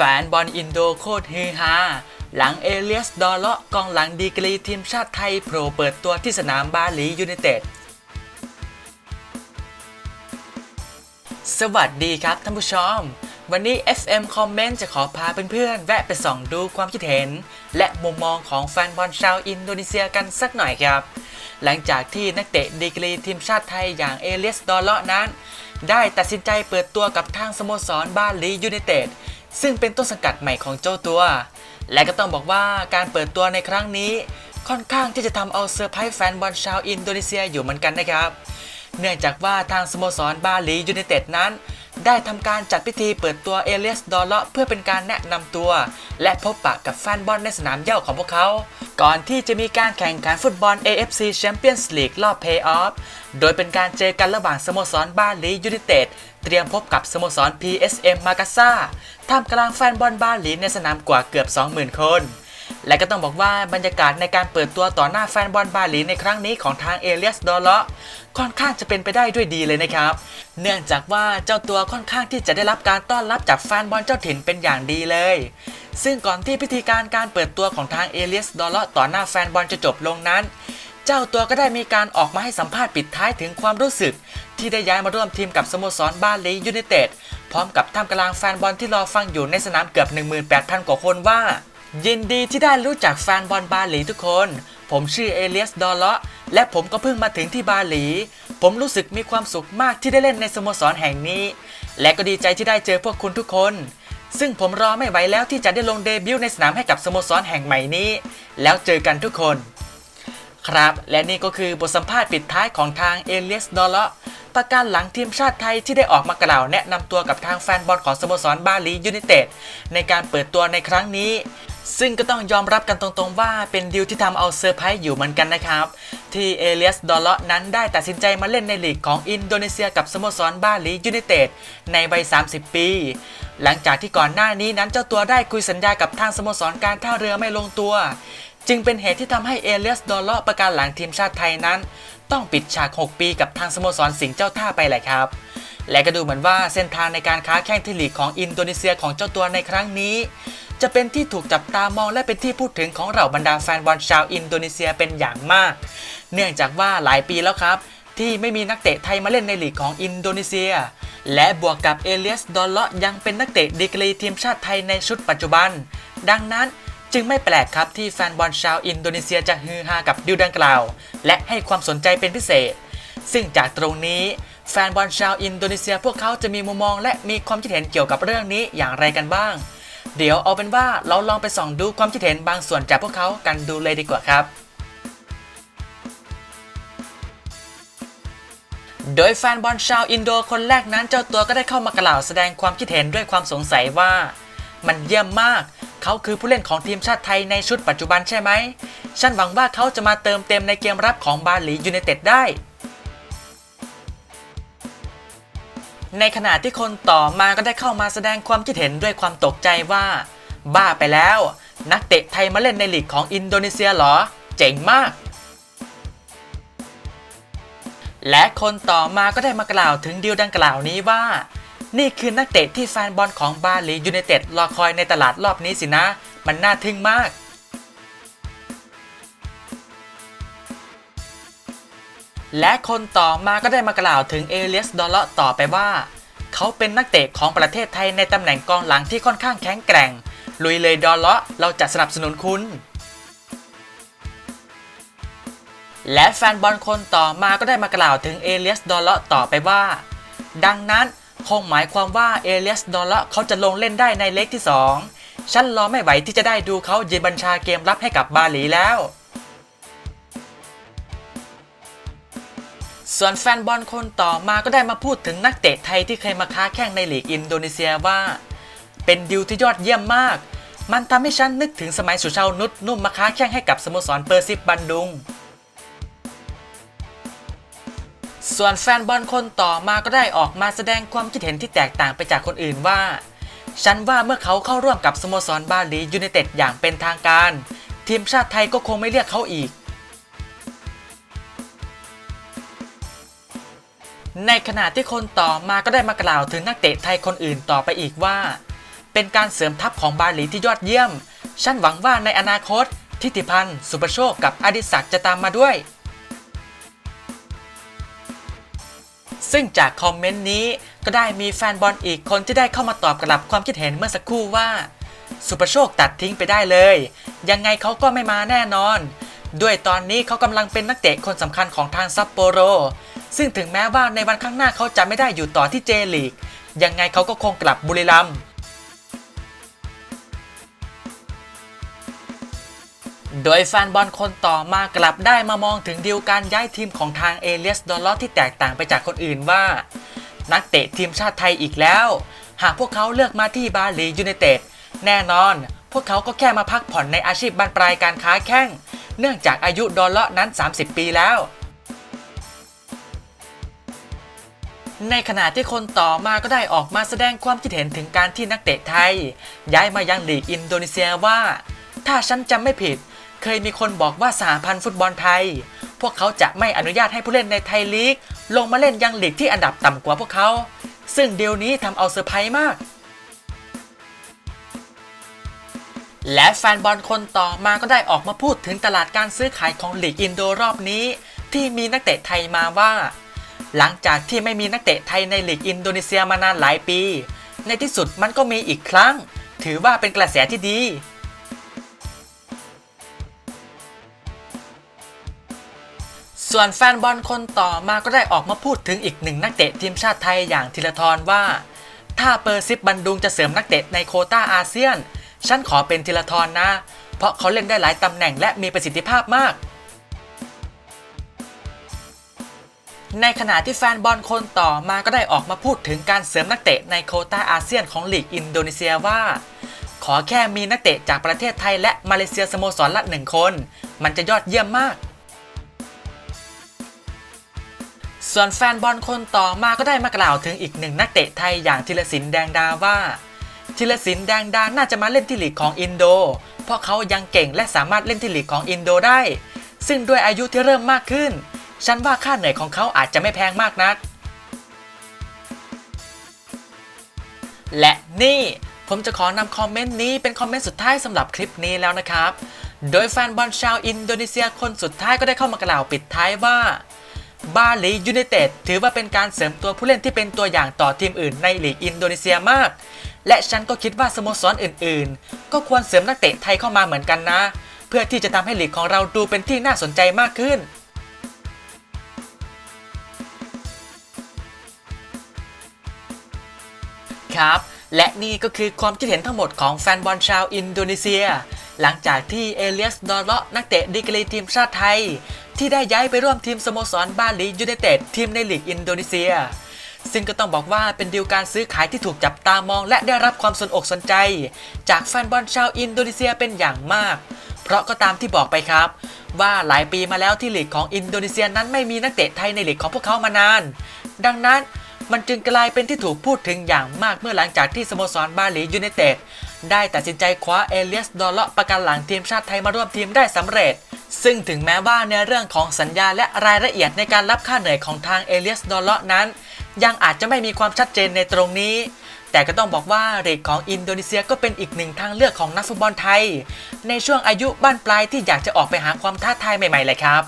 ฟนบอลอินโดโคตรเฮฮาหลังเอเลียส ดอเลาะกองหลังดีกรีทีมชาติไทยโผล่เปิดตัวที่สนามบาหลียูไนเต็ด สวัสดีครับท่านผู้ชม วันนี้ FM Comment จะขอพาเพื่อนๆ แวะไปส่องดูความคิดเห็น และมุมมองของแฟนบอลชาวอินโดนีเซียกันสักหน่อยครับ หลังจากที่นักเตะดีกรีทีมชาติไทยอย่างเอเลียส ดอเลาะนั้น ได้ตัดสินใจเปิดตัวกับทางสโมสรบาหลียูไนเต็ด ซึ่งเป็นต้นสังกัดใหม่ของเจ้าตัว และก็ต้องบอกว่าการเปิดตัวในครั้งนี้ ค่อนข้างที่จะทำเอาเซอร์ไพรส์แฟนบอลชาวอินโดนีเซียอยู่เหมือนกันนะครับ เนื่องจากว่าทางสโมสรบาหลียูไนเต็ดนั้น ได้ทำการจัดพิธีเปิดตัวเอเลียสดอลเลาะเพื่อเป็นการแนะนำตัว และพบปะกับแฟนบอลในสนามเย่าของพวกเขา ก่อนที่จะมีการแข่งขันฟุตบอล AFC Champions League รอบเพย์ออฟ โดยเป็นการเจอกันระหว่างสโมสรบาหลียูไนเต็ดเตรียมพบกับสโมสร PSM มากาซาท่ามกลางแฟนบอลบาหลีในสนามกว่าเกือบ 20,000 คน และก็ต้องบอกว่าบรรยากาศในการเปิดตัวต่อหน้าแฟนบอลบาหลีในครั้งนี้ของทางเอเลียสดอลเลาะค่อนข้างจะเป็นไปได้ด้วยดีเลยนะครับ เนื่องจากว่าเจ้าตัวค่อนข้างที่จะได้รับการต้อนรับจากแฟนบอลเจ้าถิ่นเป็นอย่างดีเลย ซึ่งก่อนที่พิธีการการเปิดตัวของทางเอเลียสดอลเลาะต่อหน้าแฟนบอลจะจบลงนั้น เจ้าตัวก็ได้มีการออกมาให้สัมภาษณ์ปิดท้ายถึงความรู้สึก ที่ได้ย้ายมาร่วมทีมกับสโมสรบาหลียูไนเต็ดพร้อมกับท่ามกลางแฟนบอลที่รอฟังอยู่ในสนามเกือบ 18,000 กว่าคนว่า ยินดีที่ได้รู้จักแฟนบอลบาหลีทุกคน ผมชื่อเอเลียสดอลเลาะและผมก็เพิ่งมาถึงที่บาหลี ผมรู้สึกมีความสุขมากที่ได้เล่นในสโมสรแห่งนี้ และก็ดีใจที่ได้เจอพวกคุณทุกคน ซึ่งผมรอไม่ไหวแล้วที่จะได้ลงเดบิวต์ในสนามให้กับสโมสรแห่งใหม่นี้ แล้วเจอกันทุกคน ครับ และนี่ก็คือบทสัมภาษณ์ปิดท้ายของทางเอเลียสดอลเลาะประการหลังทีมชาติไทยที่ได้ออกมากล่าวแนะนำตัวกับทางแฟนบอลของสโมสรบาหลียูไนเต็ดในการเปิดตัวในครั้งนี้ ซึ่งก็ต้องยอมรับกันตรงๆว่าเป็นดีลที่ทำเอาเซอร์ไพรส์อยู่เหมือนกันนะครับ ที่เอเลียสดอลเลาะนั้นได้ตัดสินใจมาเล่นในลีกของอินโดนีเซียกับสโมสรบาหลียูไนเต็ดในวัย 30 ปี หลังจากที่ก่อนหน้านี้นั้นเจ้าตัวได้คุยสัญญากับทางสโมสรการท่าเรือไม่ลงตัว จึงเป็นเหตุที่ทำให้เอเลียสดอลเลาะประการหลังทีมชาติไทยนั้น ต้องปิดฉาก 6 ปีกับทางสโมสรสิงห์เจ้าท่าไปแหละครับและก็ดูเหมือนว่าเส้นทางในการค้าแข่งที่ลีกของอินโดนีเซียของเจ้าตัวในครั้งนี้ จะเป็นที่ถูกจับตามองและเป็นที่พูดถึงของเหล่าบรรดาแฟนบอลชาวอินโดนีเซียเป็นอย่างมาก เนื่องจากว่าหลายปีแล้วครับ ที่ไม่มีนักเตะไทยมาเล่นในลีกของอินโดนีเซีย และบวกกับเอเลียสดอลเลาะยังเป็นนักเตะดีกรีทีมชาติไทยในชุดปัจจุบัน ดังนั้นจึงไม่แปลกครับที่แฟนบอลชาวอินโดนีเซียจะฮือฮากับดิวดังกล่าว และให้ความสนใจเป็นพิเศษ ซึ่งจากตรงนี้แฟนบอลชาวอินโดนีเซียพวกเขาจะมีมุมมองและมีความคิดเห็นเกี่ยวกับเรื่องนี้อย่างไรกันบ้าง เดี๋ยวเอาเป็นว่าเราลองไปส่องดูความคิดเห็นบางส่วนจากพวกเขากันดูเลยดีกว่าครับ โดยแฟนบอลชาวอินโดคนแรกนั้นเจ้าตัวก็ได้เข้ามากล่าวแสดงความคิดเห็นด้วยความสงสัยว่า มันเยี่ยมมากเขาคือผู้เล่นของทีมชาติไทยในชุดปัจจุบันใช่ไหม ฉันหวังว่าเขาจะมาเติมเต็มในเกมรับของบาหลียูไนเต็ดได้ ในขณะที่คนต่อมาก็ได้เข้ามาแสดงความคิดเห็นด้วยความตกใจว่า บ้าไปแล้ว นักเตะไทยมาเล่นในลีกของอินโดนีเซียหรอ เจ๋งมาก และคนต่อมาก็ได้มากล่าวถึงดีลดังกล่าวนี้ว่า นี่คือนักเตะที่แฟนบอลของบาหลียูไนเต็ดรอคอยในตลาดรอบนี้สินะ มันน่าทึ่งมาก และคนต่อมาก็ได้มากล่าวถึงเอเลียสดอลเลาะต่อไปว่า เขาเป็นนักเตะของประเทศไทยในตำแหน่งกองหลังที่ค่อนข้างแข็งแกร่ง ลุยเลยดอลเลาะเราจะสนับสนุนคุณ และแฟนบอลคนต่อมาก็ได้มากล่าวถึงเอเลียสดอลเลาะต่อไปว่า ดังนั้นคงหมายความว่าเอเลียสดอลเลาะเขาจะลงเล่นได้ในเล็กที่ 2 ฉันรอไม่ไหวที่จะได้ดูเขายืนบัญชาเกมรับให้กับบาหลีแล้ว ส่วนแฟนบอลคนต่อมาก็ได้มาพูดถึงนักเตะไทยที่เคยมาค้าแข่งในลีกอินโดนีเซียว่า เป็นดิวที่ยอดเยี่ยมมาก มันทำให้ฉันนึกถึงสมัยสุชาวนุชนุ่มมาค้าแข่งให้กับสโมสรเปอร์ซิฟบันดุง ส่วนแฟนบอลคนต่อมาก็ได้ออกมาแสดงความคิดเห็นที่แตกต่างไปจากคนอื่นว่า ฉันว่าเมื่อเขาเข้าร่วมกับสโมสรบาหลียูไนเต็ดอย่างเป็นทางการ ทีมชาติไทยก็คงไม่เรียกเขาอีก ในขณะที่คนต่อมาก็ได้มากล่าวถึงนักเตะไทยคนอื่นต่อไปอีกว่า เป็นการเสริมทัพของบาหลีที่ยอดเยี่ยม ฉันหวังว่าในอนาคต ทิติพันธ์ สุประโชคกับอดิศักดิ์จะตามมาด้วย ซึ่งจากคอมเมนต์นี้ก็ได้มีแฟนบอลอีกคนที่ได้เข้ามาตอบกลับความคิดเห็นเมื่อสักครู่ว่า สุประโชคตัดทิ้งไปได้เลย ยังไงเขาก็ไม่มาแน่นอน ด้วยตอนนี้เขากำลังเป็นนักเตะคนสำคัญของทางซัปโปโร ซึ่งถึงแม้ว่าในวันข้างหน้าเขาจะไม่ได้อยู่ต่อที่เจลีก ยังไงเขาก็คงกลับบุรีรัมย์โดยแฟนบอลคนต่อมากลับได้มามองถึงดีลการย้ายทีมของทางเอเลียสดอลลอที่แตกต่างไปจากคนอื่นว่า นักเตะทีมชาติไทยอีกแล้ว หากพวกเขาเลือกมาที่บาหลียูไนเต็ดแน่นอน พวกเขาก็แค่มาพักผ่อนในอาชีพบานปลายการค้าแข้ง เนื่องจากอายุดอลล์นั้น 30 ปีแล้ว ในขณะที่คนต่อมาก็ได้ออกมาแสดงความคิดเห็นถึงการที่นักเตะไทย ย้ายมายังลีกอินโดนีเซียว่า ถ้าฉันจำไม่ผิด เคยมีคนบอกว่าสหพันธ์ฟุตบอลไทย พวกเขาจะไม่อนุญาตให้ผู้เล่นในไทยลีก ลงมาเล่นยังลีกที่อันดับต่ำกว่าพวกเขา ซึ่งเดียวนี้ทำเอาเซอร์ไพรส์มากและแฟนบอลคนต่อมาก็ได้ออกมาพูดถึงตลาดการซื้อขายของลีกอินโดรอบนี้ ที่มีนักเตะไทยมาว่า หลังจากที่ไม่มีนักเตะไทยในลีกอินโดนีเซียมานานหลายปี ในที่สุดมันก็มีอีกครั้ง ถือว่าเป็นกระแสที่ดี ส่วนแฟนบอลคนต่อมาก็ได้ออกมาพูดถึงอีกหนึ่งนักเตะทีมชาติไทยอย่างธีรทรว่า ถ้าเปอร์ซิปบันดุงจะเสริมนักเตะในโคต้าอาเซียน ฉันขอเป็นธีรทรนะ เพราะเขาเล่นได้หลายตำแหน่งและมีประสิทธิภาพมาก ในขณะที่แฟนบอลคนต่อมาก็ได้ออกมาพูดถึงการเสริมนักเตะในโคต้าอาเซียนของลีกอินโดนีเซียว่า ขอแค่มีนักเตะจากประเทศไทยและมาเลเซียสโมสรละหนึ่งคน มันจะยอดเยี่ยมมาก ส่วนแฟนบอลคนต่อมาก็ได้มากล่าวถึงอีกหนึ่งนักเตะไทยอย่างธีรศิลป์แดงดาว่าธีรศิลป์แดงดาน่าจะมาเล่นที่ลีกของอินโด เพราะเขายังเก่งและสามารถเล่นที่ลีกของอินโดได้ ซึ่งด้วยอายุที่เริ่มมากขึ้น ฉันว่าค่าเหนื่อยของเขาอาจจะไม่แพงมากนัก และนี่ผมจะขอนำคอมเมนต์นี้เป็นคอมเมนต์สุดท้ายสำหรับคลิปนี้แล้วนะครับ โดยแฟนบอลชาวอินโดนีเซียคนสุดท้ายก็ได้เข้ามากล่าวปิดท้ายว่าบาหลียูไนเต็ดถือว่าเป็นการเสริมตัวผู้เล่นที่เป็นตัวอย่างต่อทีมอื่นในลีกอินโดนีเซียมาก และฉันก็คิดว่าสโมสรอื่นๆ ก็ควรเสริมนักเตะไทยเข้ามาเหมือนกันนะ เพื่อที่จะทำให้ลีกของเราดูเป็นที่น่าสนใจมากขึ้น ครับ และนี่ก็คือความคิดเห็นทั้งหมดของแฟนบอลชาวอินโดนีเซีย หลังจากที่เอเลียสดอเลาะนักเตะดีกรีทีมชาติไทย ที่ได้ย้ายไปร่วมทีมสโมสรบาหลียูไนเต็ดทีมในลีกอินโดนีเซีย ซึ่งก็ต้องบอกว่าเป็นดีลการซื้อขายที่ถูกจับตามองและได้รับความสนอกสนใจ จากแฟนบอลชาวอินโดนีเซียเป็นอย่างมาก เพราะก็ตามที่บอกไปครับ ว่าหลายปีมาแล้วที่ลีกของอินโดนีเซียนั้นไม่มีนักเตะไทยในลีกของพวกเขามานาน ดังนั้น มันจึงกลายเป็นที่ถูกพูดถึงอย่างมากเมื่อหลังจากที่สโมสรบาหลียูไนเต็ดได้ตัดสินใจคว้าเอเลียสดอลเลาะประกันหลังทีมชาติไทยมาร่วมทีมได้สำเร็จ ซึ่งถึงแม้ว่าในเรื่องของสัญญาและรายละเอียดในการรับค่าเหนื่อยของทางเอเลียสดอลเลาะนั้น ยังอาจจะไม่มีความชัดเจนในตรงนี้ แต่ก็ต้องบอกว่าเรทของอินโดนีเซียก็เป็นอีกหนึ่งทางเลือกของนักฟุตบอลไทย ในช่วงอายุบ้านปลายที่อยากจะออกไปหาความท้าทายใหม่ๆเลยครับ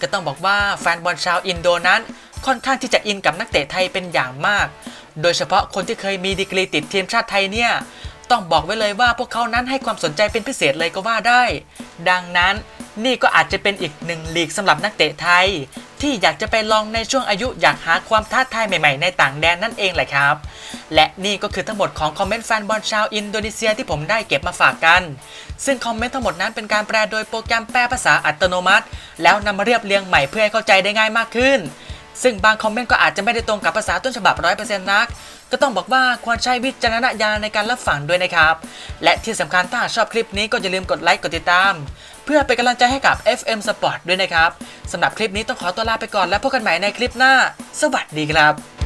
ก็ต้องบอกว่าแฟนบอลชาวอินโดนั้น ค่อนข้างที่จะอินกับนักเตะไทยเป็นอย่างมาก โดยเฉพาะคนที่เคยมีดีกรีติดทีมชาติไทยเนี่ยต้องบอกไว้เลยว่าพวกเขานั้นให้ความสนใจเป็นพิเศษเลยก็ว่าได้ ดังนั้นนี่ก็อาจจะเป็นอีกหนึ่งลีกสำหรับนักเตะไทย ที่อยากจะไปลองในช่วงอายุอยากหาความท้าทายใหม่ๆ ในต่างแดนนั่นเองแหละครับ และนี่ก็คือทั้งหมดของคอมเมนต์แฟนบอลชาวอินโดนีเซียที่ผมได้เก็บมาฝากกัน ซึ่งคอมเมนต์ทั้งหมดนั้นเป็นการแปลโดยโปรแกรมแปลภาษาอัตโนมัติ แล้วนำมาเรียบเรียงใหม่เพื่อให้เข้าใจได้ง่ายมากขึ้น ซึ่งบางคอมเมนต์ก็อาจจะไม่ได้ตรงกับภาษาต้นฉบับ 100%นัก ก็ต้องบอกว่าควรใช้วิจารณญาณในการรับฟังด้วยนะครับ และที่สำคัญถ้าชอบคลิปนี้ก็อย่าลืมกดไลค์กดติดตาม เพื่อเป็นกำลังใจให้กับ FM Sport ด้วยนะครับสำหรับคลิปนี้ต้องขอตัวลาไปก่อนแล้วพบกันใหม่ในคลิปหน้า สวัสดีครับ